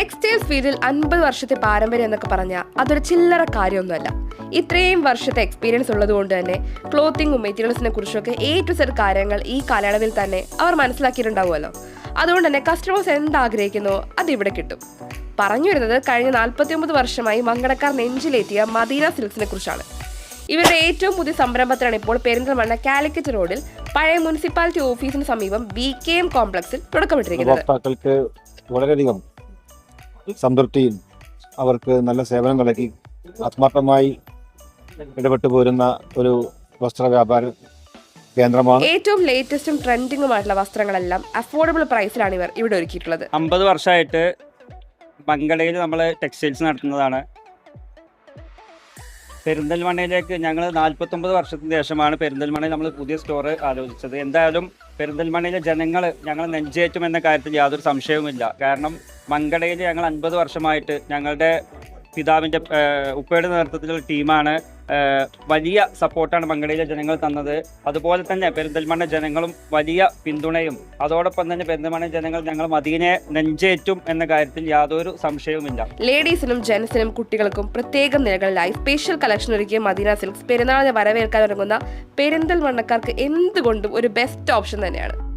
Textiles ഫീൽഡിൽ അൻപത് വർഷത്തെ പാരമ്പര്യം എന്നൊക്കെ പറഞ്ഞാൽ അതൊരു ചില്ലറ കാര്യമൊന്നുമല്ല. ഇത്രയും വർഷത്തെ എക്സ്പീരിയൻസ് ഉള്ളതുകൊണ്ട് തന്നെ ക്ലോത്തിങ്ങും മെറ്റീരിയൽസിനെ കുറിച്ചൊക്കെ എ ടു കാര്യങ്ങൾ ഈ കാലയളവിൽ തന്നെ അവർ മനസ്സിലാക്കിയിട്ടുണ്ടാവുമല്ലോ. അതുകൊണ്ട് തന്നെ കസ്റ്റമേഴ്സ് എന്താഗ്രഹിക്കുന്നോ അത് ഇവിടെ കിട്ടും. പറഞ്ഞു വരുന്നത് കഴിഞ്ഞ നാൽപ്പത്തി ഒമ്പത് വർഷമായി മങ്കടക്കാർ നെഞ്ചിലേറ്റിയ മദീന സിൽക്സിനെ കുറിച്ചാണ്. ഇവരുടെ ഏറ്റവും പുതിയ സംരംഭത്തിലാണ് ഇപ്പോൾ പെരിന്തൽമണ്ണ കാലിക്കറ്റ് റോഡിൽ പഴയ മുനിസിപ്പാലിറ്റി ഓഫീസിന് സമീപം ബി കെ എം കോംപ്ലക്സിൽ തുടക്കമിട്ടിരിക്കുന്നത്. വളരെയധികം സംതൃപ്തിയും അവർക്ക് നല്ല സേവനം നൽകി. ആത്മാർത്ഥമായി ഇടപെട്ടു പോരുന്ന ഒരു വസ്ത്ര വ്യാപാര കേന്ദ്രമാണ്. ഏറ്റവും ലേറ്റസ്റ്റും ട്രെൻഡിങ്ങുമായിട്ടുള്ള വസ്ത്രങ്ങളെല്ലാം അഫോർഡബിൾ പ്രൈസിലാണ് ഇവർ ഇവിടെ ഒരുക്കിയിട്ടുള്ളത്. അമ്പത് വർഷമായിട്ട് ബംഗളയിൽ നമ്മൾ ടെക്സ്റ്റൈൽസ് നടത്തുന്നതാണ്. പെരിന്തൽമണ്ണയിലേക്ക് ഞങ്ങൾ നാൽപ്പത്തൊമ്പത് വർഷത്തിന് ശേഷമാണ് പെരിന്തൽമണ്ണയിൽ നമ്മൾ പുതിയ സ്റ്റോർ ആലോചിച്ചത്. എന്തായാലും പെരിന്തൽമണ്ണയിലെ ജനങ്ങൾ ഞങ്ങൾ നെഞ്ചേറ്റും എന്ന കാര്യത്തിൽ യാതൊരു സംശയവുമില്ല. കാരണം മംഗളയിൽ ഞങ്ങൾ അൻപത് വർഷമായിട്ട് ഞങ്ങളുടെ പിതാവിന്റെ ഉപ്പയുടെ നേതൃത്വത്തിലുള്ള ടീമാണ്. വലിയ സപ്പോർട്ടാണ് മങ്കടയിലെ ജനങ്ങൾ തന്നത്. അതുപോലെ തന്നെ പെരിന്തൽമണ്ണ ജനങ്ങളും വലിയ പിന്തുണയും അതോടൊപ്പം തന്നെ പെരിന്തൽമണ്ണ ജനങ്ങൾ ഞങ്ങൾ മതിയെ നെഞ്ചേറ്റും എന്ന കാര്യത്തിൽ യാതൊരു സംശയവുമില്ല. ലേഡീസിനും ജെൻസിനും കുട്ടികൾക്കും പ്രത്യേകം നിലകളിലായി സ്പെഷ്യൽ കളക്ഷൻ ഒരുക്കിയ മദീന സിൽക്സ് പെരുന്നാളിനെ വരവേൽക്കാൻ ഒരുങ്ങുന്ന പെരിന്തൽമണ്ണക്കാർക്ക് എന്തുകൊണ്ടും ഒരു ബെസ്റ്റ് ഓപ്ഷൻ തന്നെയാണ്.